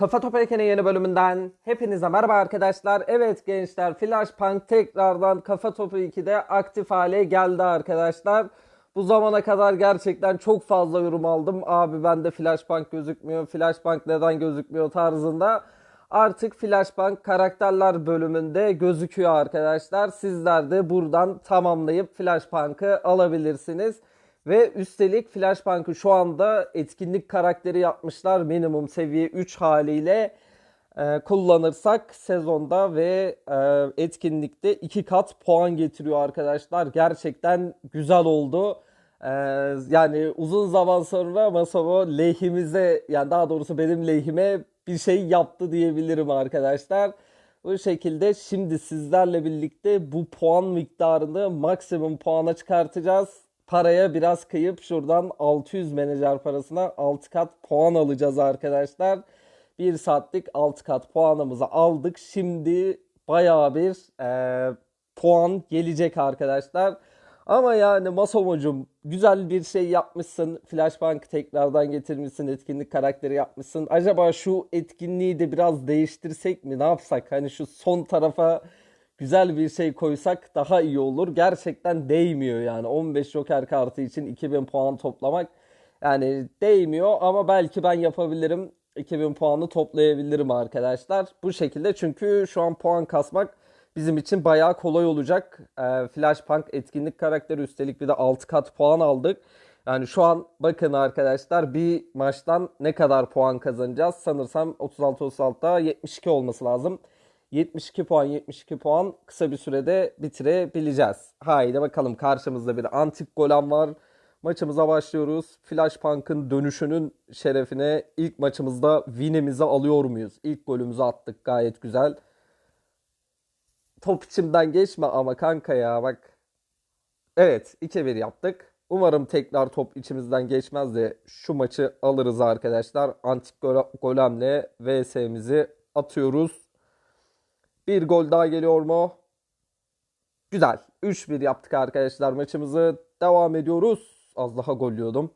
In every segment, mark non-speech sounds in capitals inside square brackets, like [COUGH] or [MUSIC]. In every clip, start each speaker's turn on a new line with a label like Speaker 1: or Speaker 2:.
Speaker 1: Kafa Topu Eken'in yeni bölümünden hepinize merhaba arkadaşlar. Evet gençler Flashpunk tekrardan Kafa Topu 2'de aktif hale geldi arkadaşlar. Bu zamana kadar gerçekten çok fazla yorum aldım. Abi bende Flashpunk gözükmüyor, Flashpunk neden gözükmüyor tarzında. Artık Flashpunk karakterler bölümünde gözüküyor arkadaşlar. Sizler de buradan tamamlayıp Flashpunk'ı alabilirsiniz. Ve üstelik Flashpunk'ı şu anda etkinlik karakteri yapmışlar. Minimum seviye 3 haliyle e, kullanırsak sezonda ve e, etkinlikte 2 kat puan getiriyor arkadaşlar. Gerçekten güzel oldu. E, yani uzun zaman sonra Masavo lehimize yani daha doğrusu benim lehime bir şey yaptı diyebilirim arkadaşlar. Bu şekilde şimdi sizlerle birlikte bu puan miktarını maksimum puana çıkartacağız. Paraya biraz kıyıp şuradan 600 menajer parasına 6 kat puan alacağız arkadaşlar. 1 saatlik 6 kat puanımızı aldık. Şimdi bayağı bir e, puan gelecek arkadaşlar. Ama yani Masomo'cum güzel bir şey yapmışsın. Flashbang tekrardan getirmişsin. Etkinlik karakteri yapmışsın. Acaba şu etkinliği de biraz değiştirsek mi? Ne yapsak? Hani şu son tarafa güzel bir şey koysak daha iyi olur. Gerçekten değmiyor yani. 15 Joker kartı için 2000 puan toplamak yani değmiyor ama belki ben yapabilirim. 2000 puanı toplayabilirim arkadaşlar. Bu şekilde çünkü şu an puan kasmak bizim için bayağı kolay olacak. Ee, Flashpunk etkinlik karakteri üstelik bir de 6 kat puan aldık. Yani şu an bakın arkadaşlar bir maçtan ne kadar puan kazanacağız? Sanırsam 36-36'da 72 olması lazım. 72 puan 72 puan kısa bir sürede bitirebileceğiz. Haydi bakalım karşımızda bir antik golem var. Maçımıza başlıyoruz. Flashpunk'ın dönüşünün şerefine ilk maçımızda win'imizi alıyor muyuz? İlk golümüzü attık gayet güzel. Top içimden geçme ama kanka ya bak. Evet 2-1 yaptık. Umarım tekrar top içimizden geçmez de şu maçı alırız arkadaşlar. Antik golemle VS'mizi atıyoruz. Bir gol daha geliyor mu? Güzel. 3-1 yaptık arkadaşlar maçımızı. Devam ediyoruz. Az daha golluyordum.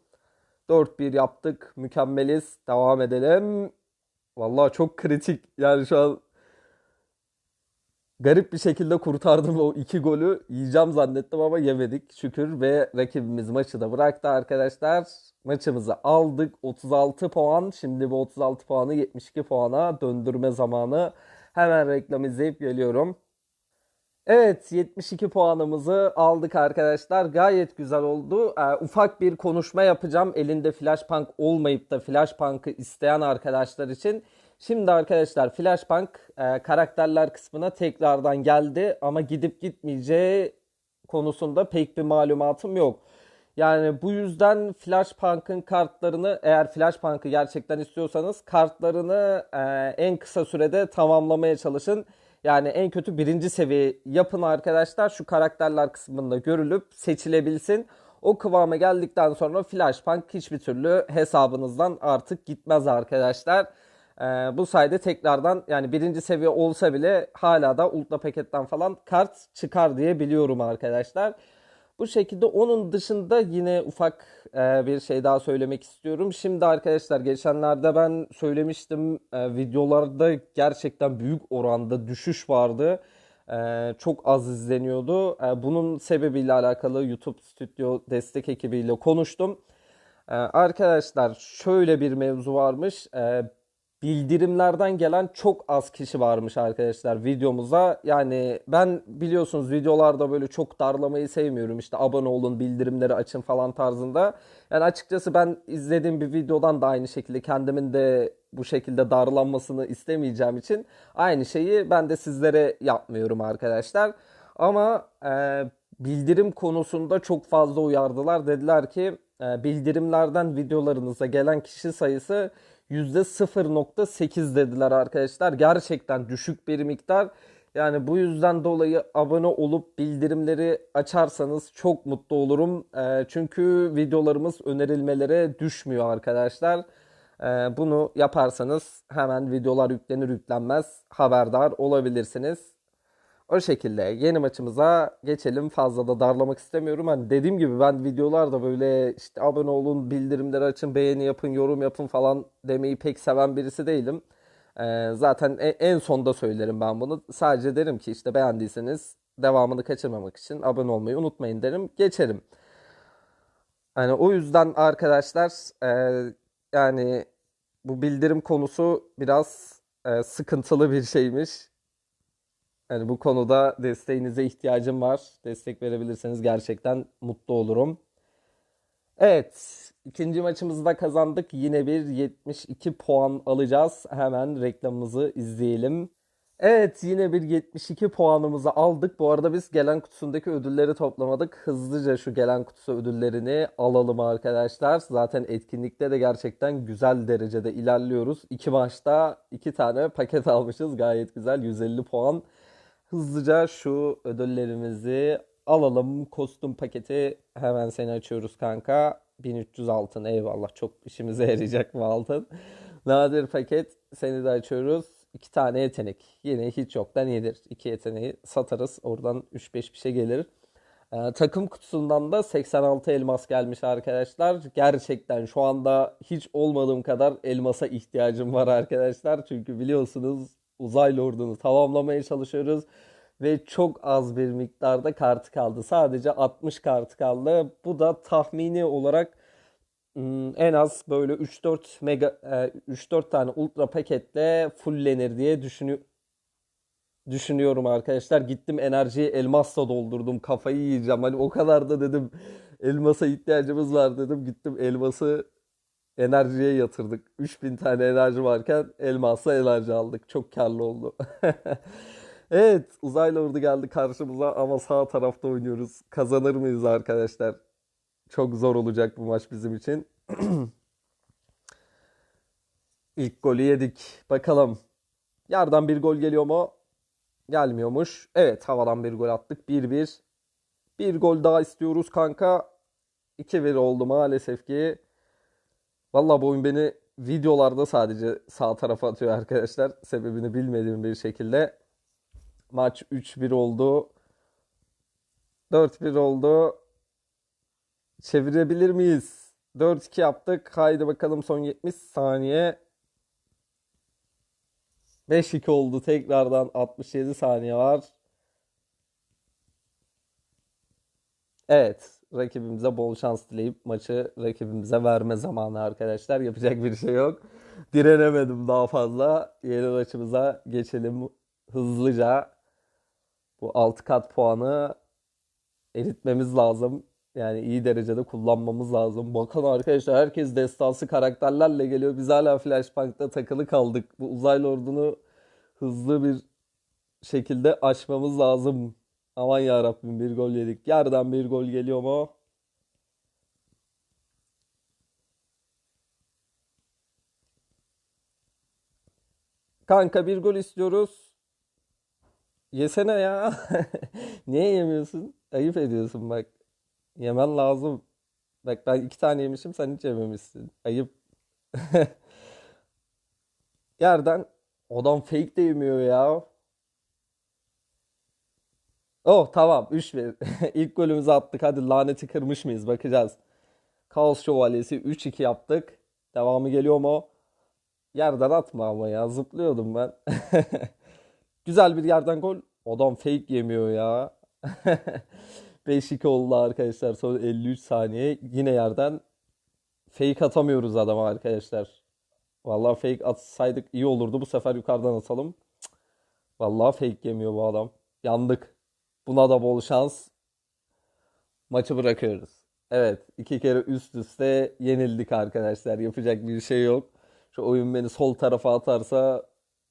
Speaker 1: 4-1 yaptık. Mükemmeliz. Devam edelim. Vallahi çok kritik. Yani şu an garip bir şekilde kurtardım o iki golü. Yiyeceğim zannettim ama yemedik şükür ve rakibimiz maçı da bıraktı arkadaşlar. Maçımızı aldık. 36 puan. Şimdi bu 36 puanı 72 puana döndürme zamanı. Hemen reklam izleyip geliyorum. Evet 72 puanımızı aldık arkadaşlar. Gayet güzel oldu. Ee, ufak bir konuşma yapacağım. Elinde Flashpunk olmayıp da Flashpunk'ı isteyen arkadaşlar için. Şimdi arkadaşlar Flashpunk e, karakterler kısmına tekrardan geldi. Ama gidip gitmeyeceği konusunda pek bir malumatım yok. Yani bu yüzden Flashpunk'ın kartlarını eğer Flashpunk'ı gerçekten istiyorsanız kartlarını e, en kısa sürede tamamlamaya çalışın. Yani en kötü birinci seviye yapın arkadaşlar. Şu karakterler kısmında görülüp seçilebilsin. O kıvama geldikten sonra Flashpunk hiçbir türlü hesabınızdan artık gitmez arkadaşlar. Ee, bu sayede tekrardan yani birinci seviye olsa bile hala da ultra paketten falan kart çıkar diye biliyorum arkadaşlar. Bu şekilde onun dışında yine ufak e, bir şey daha söylemek istiyorum. Şimdi arkadaşlar geçenlerde ben söylemiştim e, videolarda gerçekten büyük oranda düşüş vardı. E, çok az izleniyordu. E, bunun sebebiyle alakalı YouTube Stüdyo destek ekibiyle konuştum. Arkadaşlar şöyle bir mevzu varmış. Bildirimlerden gelen çok az kişi varmış arkadaşlar videomuza. Yani ben biliyorsunuz videolarda böyle çok darlamayı sevmiyorum. İşte abone olun, bildirimleri açın falan tarzında. Yani açıkçası ben izlediğim bir videodan da aynı şekilde kendimin de bu şekilde darlanmasını istemeyeceğim için aynı şeyi ben de sizlere yapmıyorum arkadaşlar. Ama e, bildirim konusunda çok fazla uyardılar. Dediler ki e, bildirimlerden videolarınıza gelen kişi sayısı %0.8 dediler arkadaşlar. Gerçekten düşük bir miktar. Yani bu yüzden dolayı abone olup bildirimleri açarsanız çok mutlu olurum. E, çünkü videolarımız önerilmelere düşmüyor arkadaşlar. E, bunu yaparsanız hemen videolar yüklenir yüklenmez haberdar olabilirsiniz. O şekilde yeni maçımıza geçelim. Fazla da darlamak istemiyorum. Hani dediğim gibi ben videolarda böyle işte abone olun, bildirimleri açın, beğeni yapın, yorum yapın falan demeyi pek seven birisi değilim. Ee, zaten e- en sonda söylerim ben bunu. Sadece derim ki işte beğendiyseniz devamını kaçırmamak için abone olmayı unutmayın derim. Geçerim. Hani o yüzden arkadaşlar e, yani bu bildirim konusu biraz e, sıkıntılı bir şeymiş. Yani bu konuda desteğinize ihtiyacım var. Destek verebilirseniz gerçekten mutlu olurum. Evet, ikinci maçımızı da kazandık. Yine bir 72 puan alacağız. Hemen reklamımızı izleyelim. Evet, yine bir 72 puanımızı aldık. Bu arada biz gelen kutusundaki ödülleri toplamadık. Hızlıca şu gelen kutusu ödüllerini alalım arkadaşlar. Zaten etkinlikte de gerçekten güzel derecede ilerliyoruz. İki maçta iki tane paket almışız. Gayet güzel. 150 puan. Hızlıca şu ödüllerimizi alalım. Kostüm paketi hemen seni açıyoruz kanka. 1300 altın eyvallah çok işimize [LAUGHS] yarayacak bu altın. Nadir paket seni de açıyoruz. İki tane yetenek. Yine hiç yoktan iyidir. İki yeteneği satarız. Oradan 3-5 bir şey gelir. Ee, takım kutusundan da 86 elmas gelmiş arkadaşlar. Gerçekten şu anda hiç olmadığım kadar elmasa ihtiyacım var arkadaşlar. Çünkü biliyorsunuz uzay lordunu tamamlamaya çalışıyoruz. Ve çok az bir miktarda kartı kaldı. Sadece 60 kartı kaldı. Bu da tahmini olarak hmm, en az böyle 3-4 mega e, 3-4 tane ultra paketle fullenir diye düşünüyorum arkadaşlar. Gittim enerjiyi elmasla doldurdum. Kafayı yiyeceğim. Hani o kadar da dedim elmasa ihtiyacımız var dedim. Gittim elması enerjiye yatırdık. 3000 tane enerji varken elmasla enerji aldık. Çok karlı oldu. [LAUGHS] Evet, uzaylı ordu geldi karşımıza ama sağ tarafta oynuyoruz. Kazanır mıyız arkadaşlar? Çok zor olacak bu maç bizim için. [CLEARS THROAT] İlk golü yedik. Bakalım. Yerden bir gol geliyor mu? Gelmiyormuş. Evet, havadan bir gol attık. 1-1. Bir gol daha istiyoruz kanka. 2-1 oldu maalesef ki. Vallahi bu oyun beni videolarda sadece sağ tarafa atıyor arkadaşlar. Sebebini bilmediğim bir şekilde. Maç 3-1 oldu. 4-1 oldu. Çevirebilir miyiz? 4-2 yaptık. Haydi bakalım son 70 saniye. 5-2 oldu. Tekrardan 67 saniye var. Evet. Rakibimize bol şans dileyip maçı rakibimize verme zamanı arkadaşlar. Yapacak bir şey yok. Direnemedim daha fazla. Yeni maçımıza geçelim hızlıca. Bu 6 kat puanı eritmemiz lazım. Yani iyi derecede kullanmamız lazım. Bakın arkadaşlar herkes destansı karakterlerle geliyor. Biz hala Flashbank'ta takılı kaldık. Bu uzaylı ordunu hızlı bir şekilde aşmamız lazım. Aman ya Rabbim bir gol yedik. Yerden bir gol geliyor mu? Kanka bir gol istiyoruz. Yesene ya. [LAUGHS] Niye yemiyorsun? Ayıp ediyorsun bak. Yemen lazım. Bak ben iki tane yemişim sen hiç yememişsin. Ayıp. [LAUGHS] Yerden adam fake de yemiyor ya. Oh tamam 3-1. [LAUGHS] İlk golümüzü attık. Hadi laneti kırmış mıyız? Bakacağız. Kaos Şövalyesi 3-2 yaptık. Devamı geliyor mu? Yerden atma ama ya. Zıplıyordum ben. [LAUGHS] Güzel bir yerden gol. Adam fake yemiyor ya. [LAUGHS] 5-2 oldu arkadaşlar. Son 53 saniye. Yine yerden fake atamıyoruz adama arkadaşlar. Vallahi fake atsaydık iyi olurdu. Bu sefer yukarıdan atalım. Vallahi fake yemiyor bu adam. Yandık. Buna da bol şans. Maçı bırakıyoruz. Evet, iki kere üst üste yenildik arkadaşlar. Yapacak bir şey yok. Şu oyun beni sol tarafa atarsa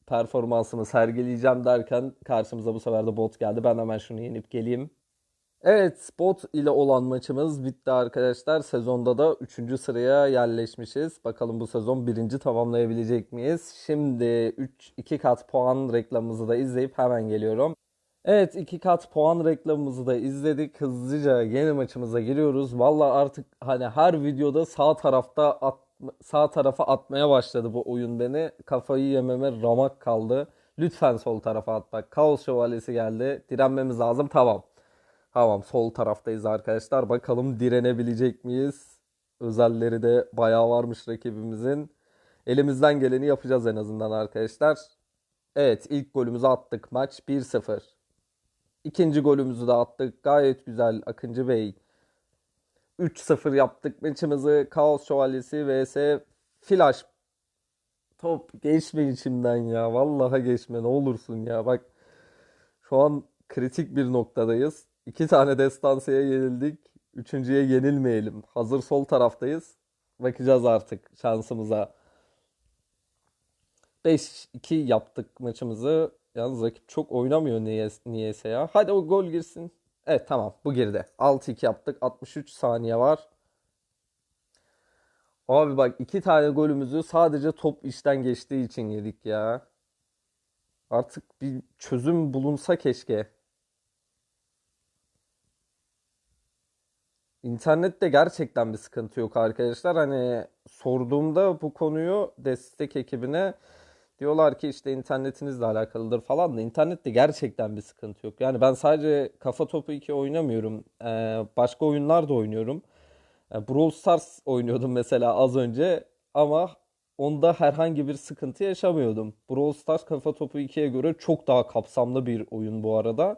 Speaker 1: performansımı sergileyeceğim derken karşımıza bu sefer de bot geldi. Ben hemen şunu yenip geleyim. Evet, bot ile olan maçımız bitti arkadaşlar. Sezonda da 3. sıraya yerleşmişiz. Bakalım bu sezon birinci tamamlayabilecek miyiz? Şimdi 3 2 kat puan reklamımızı da izleyip hemen geliyorum. Evet iki kat puan reklamımızı da izledik. Hızlıca yeni maçımıza giriyoruz. Valla artık hani her videoda sağ tarafta at, sağ tarafa atmaya başladı bu oyun beni. Kafayı yememe ramak kaldı. Lütfen sol tarafa at bak. Kaos şövalyesi geldi. Direnmemiz lazım. Tamam. Tamam sol taraftayız arkadaşlar. Bakalım direnebilecek miyiz? Özelleri de bayağı varmış rakibimizin. Elimizden geleni yapacağız en azından arkadaşlar. Evet ilk golümüzü attık. Maç 1-0. İkinci golümüzü de attık. Gayet güzel Akıncı Bey. 3-0 yaptık maçımızı. Kaos Şövalyesi vs Flash. Top geçme içimden ya. Vallahi geçme ne olursun ya. Bak şu an kritik bir noktadayız. İki tane destansıya yenildik. Üçüncüye yenilmeyelim. Hazır sol taraftayız. Bakacağız artık şansımıza. 5-2 yaptık maçımızı. Yalnız rakip çok oynamıyor niye, niyeyse ya. Hadi o gol girsin. Evet tamam bu girdi. 6-2 yaptık. 63 saniye var. Abi bak iki tane golümüzü sadece top işten geçtiği için yedik ya. Artık bir çözüm bulunsa keşke. İnternette gerçekten bir sıkıntı yok arkadaşlar. Hani sorduğumda bu konuyu destek ekibine diyorlar ki işte internetinizle alakalıdır falan da internette gerçekten bir sıkıntı yok. Yani ben sadece Kafa Topu 2 oynamıyorum. Ee, başka oyunlar da oynuyorum. Ee, Brawl Stars oynuyordum mesela az önce ama onda herhangi bir sıkıntı yaşamıyordum. Brawl Stars Kafa Topu 2'ye göre çok daha kapsamlı bir oyun bu arada.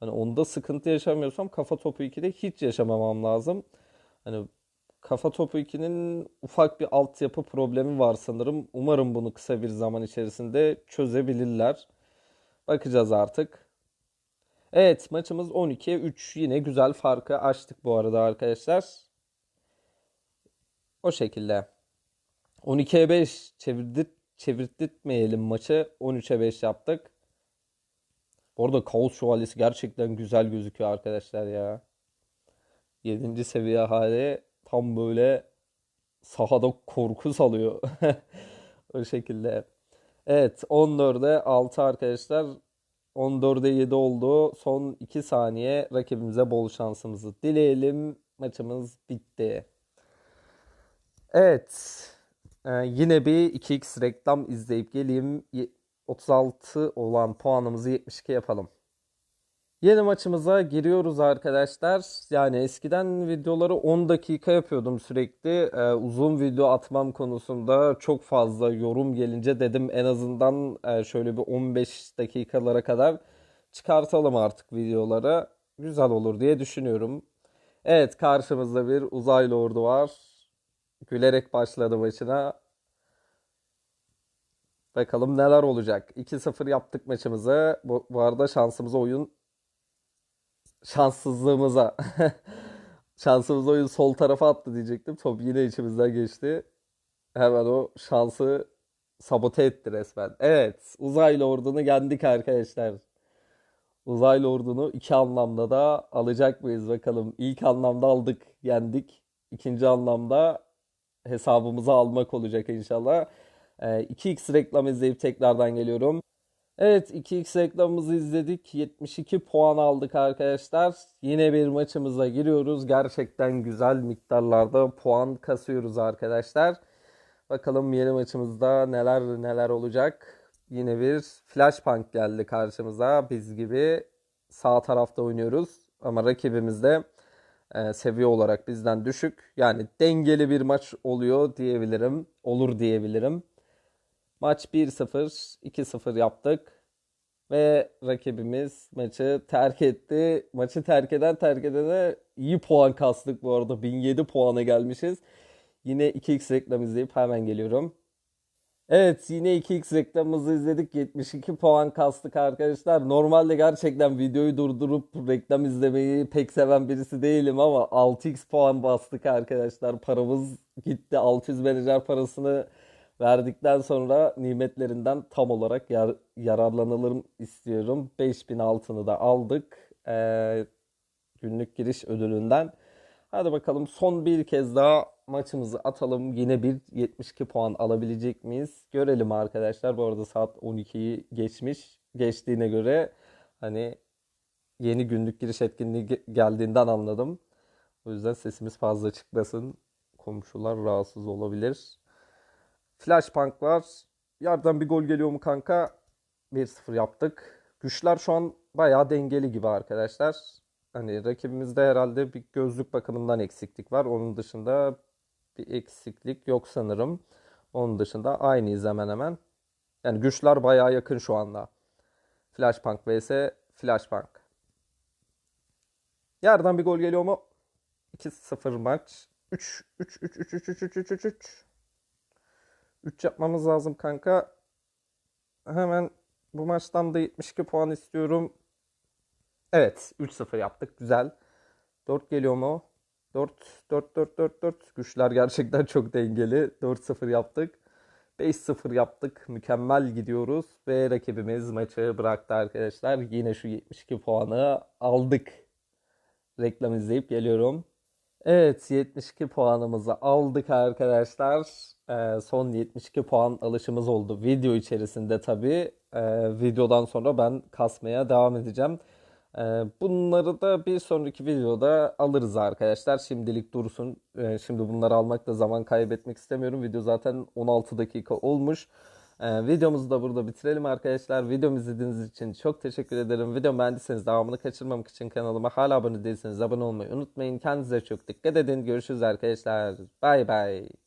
Speaker 1: Hani onda sıkıntı yaşamıyorsam Kafa Topu 2'de hiç yaşamamam lazım. Hani Kafa Topu 2'nin ufak bir altyapı problemi var sanırım. Umarım bunu kısa bir zaman içerisinde çözebilirler. Bakacağız artık. Evet maçımız 12'ye 3 yine güzel farkı açtık bu arada arkadaşlar. O şekilde. 12'ye 5 çevirdik, çevirtmeyelim maçı. 13'e 5 yaptık. Bu arada Kaos Şövalyesi gerçekten güzel gözüküyor arkadaşlar ya. 7. seviye hali tam böyle sahada korku salıyor. [LAUGHS] O şekilde. Evet 14'e 6 arkadaşlar. 14'e 7 oldu. Son 2 saniye rakibimize bol şansımızı dileyelim. Maçımız bitti. Evet. Ee, yine bir 2x reklam izleyip geleyim. Ye- 36 olan puanımızı 72 yapalım. Yeni maçımıza giriyoruz arkadaşlar. Yani eskiden videoları 10 dakika yapıyordum sürekli. Ee, uzun video atmam konusunda çok fazla yorum gelince dedim en azından e, şöyle bir 15 dakikalara kadar çıkartalım artık videoları. Güzel olur diye düşünüyorum. Evet karşımızda bir uzaylı ordu var. Gülerek başladı maçına. Bakalım neler olacak. 2-0 yaptık maçımızı. Bu, bu arada şansımıza oyun şanssızlığımıza [LAUGHS] şansımız oyun sol tarafa attı diyecektim. Top yine içimizden geçti. Hemen o şansı sabote etti resmen. Evet, uzaylı ordunu yendik arkadaşlar. Uzaylı ordunu iki anlamda da alacak mıyız bakalım. İlk anlamda aldık, yendik. İkinci anlamda hesabımıza almak olacak inşallah. Ee, 2x reklam izleyip tekrardan geliyorum. Evet 2x reklamımızı izledik. 72 puan aldık arkadaşlar. Yine bir maçımıza giriyoruz. Gerçekten güzel miktarlarda puan kasıyoruz arkadaşlar. Bakalım yeni maçımızda neler neler olacak. Yine bir Flashpunk geldi karşımıza. Biz gibi sağ tarafta oynuyoruz. Ama rakibimiz de e, seviye olarak bizden düşük. Yani dengeli bir maç oluyor diyebilirim. Olur diyebilirim. Maç 1-0, 2-0 yaptık. Ve rakibimiz maçı terk etti. Maçı terk eden terk edene iyi puan kastık bu arada. 1007 puana gelmişiz. Yine 2x reklam izleyip hemen geliyorum. Evet yine 2x reklamımızı izledik. 72 puan kastık arkadaşlar. Normalde gerçekten videoyu durdurup reklam izlemeyi pek seven birisi değilim ama 6x puan bastık arkadaşlar. Paramız gitti. 600 menajer parasını verdikten sonra nimetlerinden tam olarak yar, yararlanalım istiyorum. 5000 altını da aldık. Ee, günlük giriş ödülünden. Hadi bakalım son bir kez daha maçımızı atalım. Yine bir 72 puan alabilecek miyiz? Görelim arkadaşlar. Bu arada saat 12'yi geçmiş. Geçtiğine göre hani yeni günlük giriş etkinliği ge- geldiğinden anladım. O yüzden sesimiz fazla çıkmasın. Komşular rahatsız olabilir. Flashpunk var. Yerden bir gol geliyor mu kanka? 1-0 yaptık. Güçler şu an bayağı dengeli gibi arkadaşlar. Hani rakibimizde herhalde bir gözlük bakımından eksiklik var. Onun dışında bir eksiklik yok sanırım. Onun dışında aynıyız hemen hemen. Yani güçler bayağı yakın şu anda. Flashpunk vs Flashpunk. Yerden bir gol geliyor mu? 2-0 maç. 3 3 3 3 3 3 3 3 3 3 3 yapmamız lazım kanka. Hemen bu maçtan da 72 puan istiyorum. Evet, 3-0 yaptık. Güzel. 4 geliyor mu? 4 4 4 4 4. Güçler gerçekten çok dengeli. 4-0 yaptık. 5-0 yaptık. Mükemmel gidiyoruz ve rakibimiz maçı bıraktı arkadaşlar. Yine şu 72 puanı aldık. Reklam izleyip geliyorum. Evet 72 puanımızı aldık arkadaşlar. Ee, son 72 puan alışımız oldu. Video içerisinde tabii. Ee, videodan sonra ben kasmaya devam edeceğim. Ee, bunları da bir sonraki videoda alırız arkadaşlar. Şimdilik dursun. Ee, şimdi bunları almakta zaman kaybetmek istemiyorum. Video zaten 16 dakika olmuş. Ee, videomuzu da burada bitirelim arkadaşlar. Videomu izlediğiniz için çok teşekkür ederim. Videomu beğendiyseniz devamını kaçırmamak için kanalıma hala abone değilseniz abone olmayı unutmayın. Kendinize çok dikkat edin. Görüşürüz arkadaşlar. Bay bay.